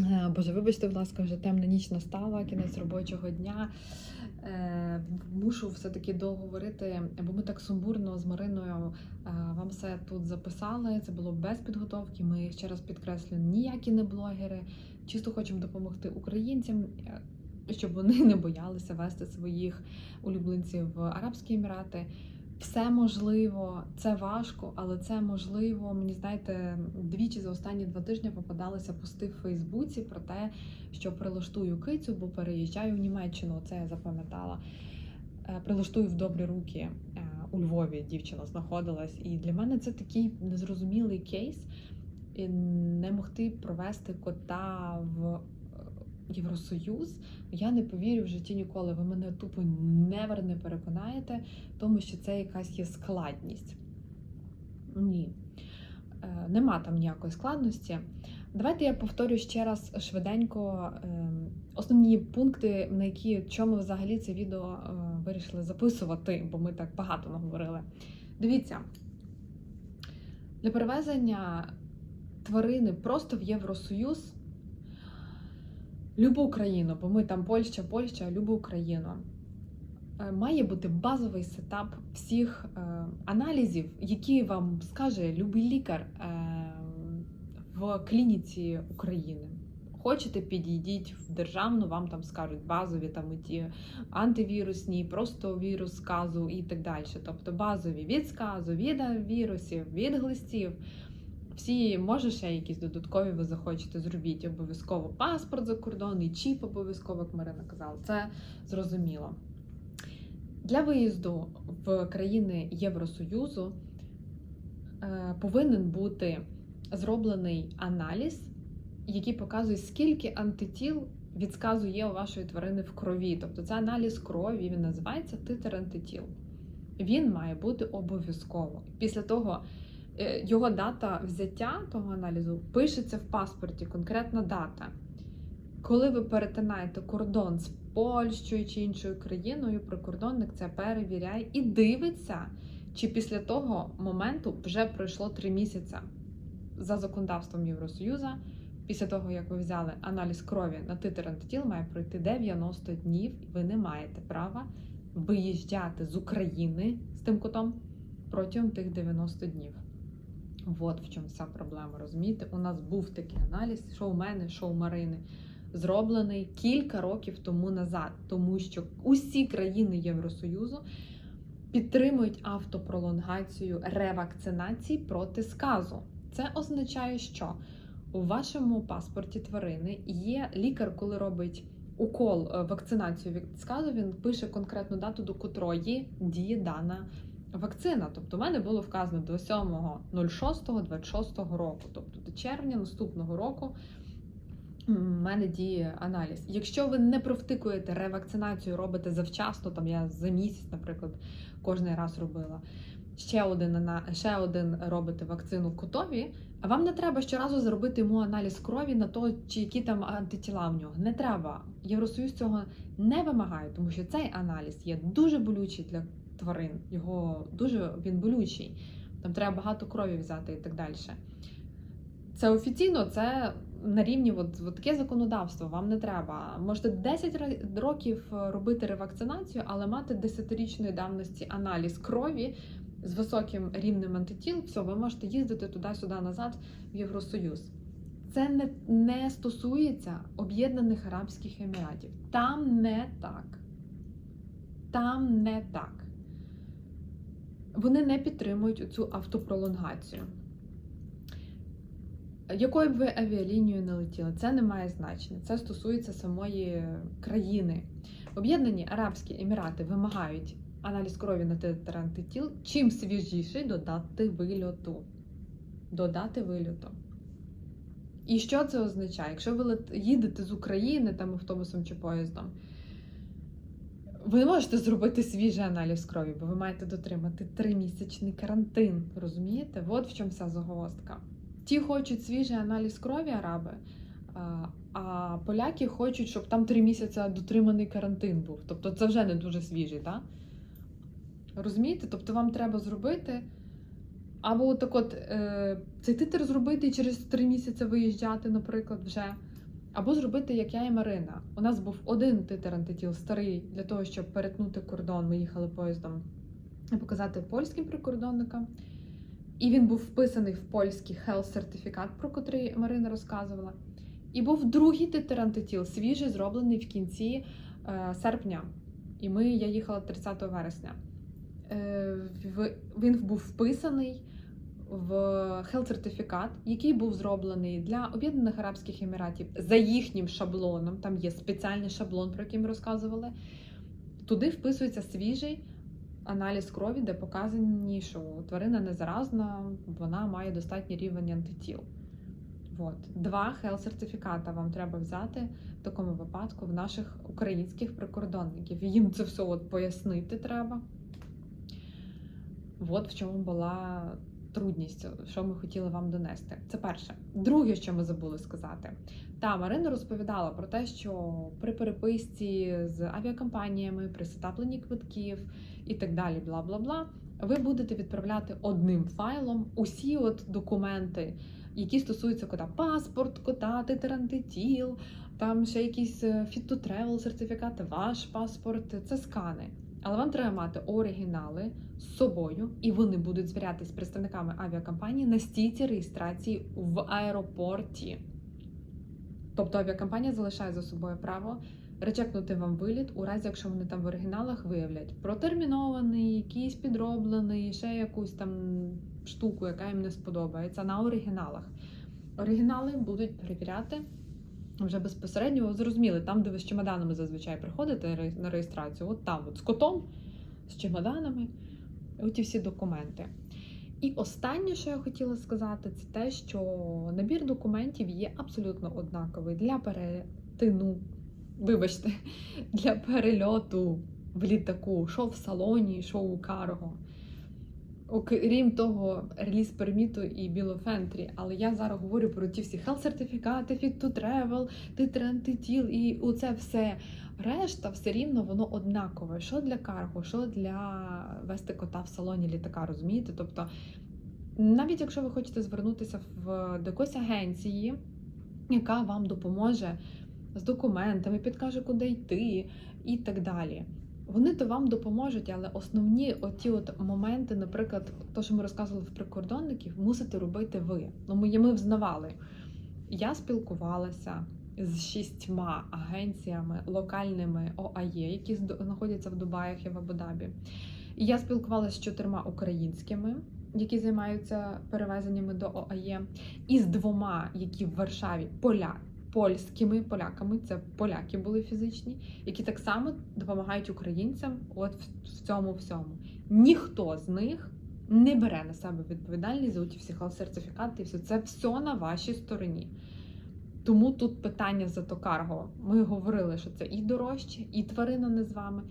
Е, Боже, вибачте, будь ласка, вже темна ніч настала, кінець робочого дня. Е, Мушу все-таки договорити, бо ми так сумбурно з Мариною е, вам все тут записали. Це було без підготовки. Ми ще раз підкреслюю, ніякі не блогери. Чисто хочемо допомогти українцям, щоб вони не боялися вести своїх улюбленців в Арабські Емірати. Все можливо, це важко, але це можливо. Мені знаєте, двічі за останні два тижні попадалися пости в Фейсбуці про те, що прилаштую кицю, бо переїжджаю в Німеччину. Це я запам'ятала. Е, Прилаштую в добрі руки Е, у Львові. Дівчина знаходилась, і для мене це такий незрозумілий кейс. І не могти провести кота в Євросоюз. Я не повірю в житті ніколи. Ви мене тупо невер не переконаєте, тому що це якась є складність. Ні. Е, Нема там ніякої складності. Давайте я повторю ще раз швиденько е, основні пункти, на які чому взагалі це відео е, вирішили записувати, бо ми так багато наговорили. Дивіться, для перевезення тварини просто в Євросоюз любу країну, бо ми там Польща, Польща, любу країну. е, Має бути базовий сетап всіх е, аналізів, які вам скаже любий лікар е, в клініці України. Хочете, підійдіть в державну, вам там скажуть базові там ті антивірусні, просто вірус сказу і так далі. Тобто базові від сказу, від вірусів, від глистів. Всі, може, ще якісь додаткові ви захочете зробіть. Обов'язково паспорт закордонний, чіп обов'язково, як Марина казала. Це зрозуміло. Для виїзду в країни Євросоюзу е, повинен бути зроблений аналіз, який показує, скільки антитіл від сказу є у вашої тварини в крові. Тобто це аналіз крові, він називається титр антитіл. Він має бути обов'язково. Після того його дата взяття того аналізу пишеться в паспорті, конкретна дата. Коли ви перетинаєте кордон з Польщею чи іншою країною, прикордонник це перевіряє і дивиться, чи після того моменту вже пройшло три місяці за законодавством Євросоюзу. Після того, як ви взяли аналіз крові на титр антитіл, має пройти 90 днів, і ви не маєте права виїжджати з України з тим котом протягом тих 90 днів. От в чому вся проблема, розумієте? У нас був такий аналіз, що у мене, що у Марини, зроблений кілька років тому назад, тому що усі країни Євросоюзу підтримують автопролонгацію ревакцинації проти сказу. Це означає, що у вашому паспорті тварини є лікар, коли робить укол е, вакцинацію від сказу, він пише конкретну дату, до котрої діє дана вакцина. Тобто, у мене було вказано до 7.06.26 року, тобто до червня наступного року. У мене діє аналіз. Якщо ви не провтикуєте ревакцинацію, робите завчасно, там я за місяць, наприклад, кожний раз робила. Ще один ще один робите вакцину котові, а вам не треба щоразу зробити йому аналіз крові на то, чи які там антитіла в нього. Не треба. Євросоюз цього не вимагає, тому що цей аналіз є дуже болючий для тварин. Його дуже він болючий. Там треба багато крові взяти і так далі. Це офіційно, це на рівні от, от таке законодавство. Вам не треба. Можете 10 років е, робити ревакцинацію, але мати 10-річної давності аналіз крові з високим рівнем антитіл. Все, ви можете їздити туди-сюди назад в Євросоюз. Це не, не стосується Об'єднаних Арабських Еміратів. Там не так. Там не так. Вони не підтримують цю автопролонгацію. Якою б ви авіалінією не летіли, це не має значення. Це стосується самої країни. Об'єднані Арабські Емірати вимагають аналіз крові на титр чим свіжіший додати вильоту. Додати вильоту. І що це означає? Якщо ви їдете з України там автобусом чи поїздом, ви не можете зробити свіжий аналіз крові, бо ви маєте дотримати тримісячний карантин. Розумієте? От в чому вся загвоздка. Ті хочуть свіжий аналіз крові араби, а- поляки хочуть, щоб там три місяці дотриманий карантин був. Тобто це вже не дуже свіжий, так? Розумієте? Тобто вам треба зробити. Або так от е, цей титр зробити і через три місяці виїжджати, наприклад, вже. Або зробити, як я і Марина. У нас був один титр антитіл старий для того, щоб перетнути кордон. Ми їхали поїздом і показати польським прикордонникам. І він був вписаний в польський health сертифікат, про котрий Марина розказувала. І був другий титр антитіл, свіжий, зроблений в кінці е, серпня. І ми, я їхала 30 вересня. Е, він був вписаний в health сертифікат, який був зроблений для Об'єднаних Арабських Еміратів за їхнім шаблоном. Там є спеціальний шаблон, про який ми розказували. Туди вписується свіжий аналіз крові, де показані, що тварина не заразна, вона має достатній рівень антитіл. От. Два health сертифіката вам треба взяти в такому випадку в наших українських прикордонників. Їм це все от пояснити треба. От в чому була трудність, що ми хотіли вам донести. Це перше. Друге, що ми забули сказати. Та Марина розповідала про те, що при переписці з авіакомпаніями, при сетапленні квитків і так далі, бла бла бла, ви будете відправляти одним файлом усі от документи, які стосуються кота паспорт, кота, титарантитіл, там ще якісь е, fit to travel сертифікати, ваш паспорт, це скани. Але вам треба мати оригінали з собою, і вони будуть звірятись з представниками авіакомпанії на стійці реєстрації в аеропорті. Тобто авіакомпанія залишає за собою право речекнути вам виліт, у разі якщо вони там в оригіналах виявлять протермінований, якийсь підроблений, ще якусь там штуку, яка їм не сподобається на оригіналах. Оригінали будуть перевіряти вже безпосередньо, зрозуміли, там, де ви з чемоданами зазвичай приходите на реєстрацію, от там, от з котом, з чемоданами, оті всі документи. І останнє, що я хотіла сказати, це те, що набір документів є абсолютно однаковий для перетину, вибачте, для перельоту в літаку, що в салоні, що у карго. Окрім того, реліз перміту і білофентрі, але я зараз говорю про ті всі health сертифікати, fit to travel, титр антитіл і оце все. Решта все рівно воно однакове. Що для карго, що для вести кота в салоні літака, розумієте? Тобто, навіть якщо ви хочете звернутися в до якоїсь агенції, яка вам допоможе з документами, підкаже, куди йти і так далі. Вони то вам допоможуть, але основні оті от моменти, наприклад, то, що ми розказували в прикордонників, мусите робити ви. Ну, ми, ми взнавали. Я спілкувалася з шістьма агенціями локальними ОАЄ, які знаходяться в Дубаях і в Абу-Дабі. Я спілкувалася з чотирма українськими, які займаються перевезеннями до ОАЄ, і з двома, які в Варшаві поля, польськими поляками, це поляки були фізичні, які так само допомагають українцям от в, цьому всьому. Ніхто з них не бере на себе відповідальність за ті всі сертифікати, і все це все на вашій стороні. Тому тут питання за токарго. Ми говорили, що це і дорожче, і тварина не з вами.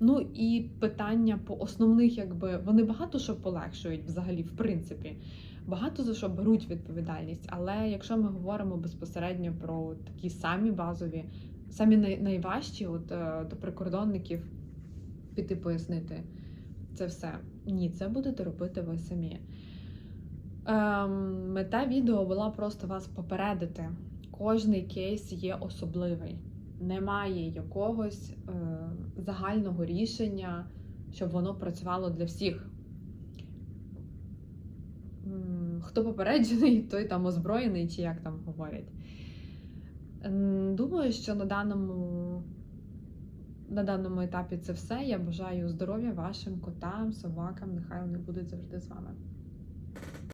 Ну і питання по основних, якби вони багато що полегшують взагалі, в принципі. Багато за що беруть відповідальність. Але якщо ми говоримо безпосередньо про такі самі базові, самі найважчі, от е, до прикордонників піти пояснити це все. Ні, це будете робити ви самі. Ем, мета відео була просто вас попередити. Кожний кейс є особливий. Немає якогось е, загального рішення, щоб воно працювало для всіх. Хто попереджений, той там озброєний, чи як там говорять. Думаю, що на даному, на даному етапі це все. Я бажаю здоров'я вашим котам, собакам. Нехай вони будуть завжди з вами.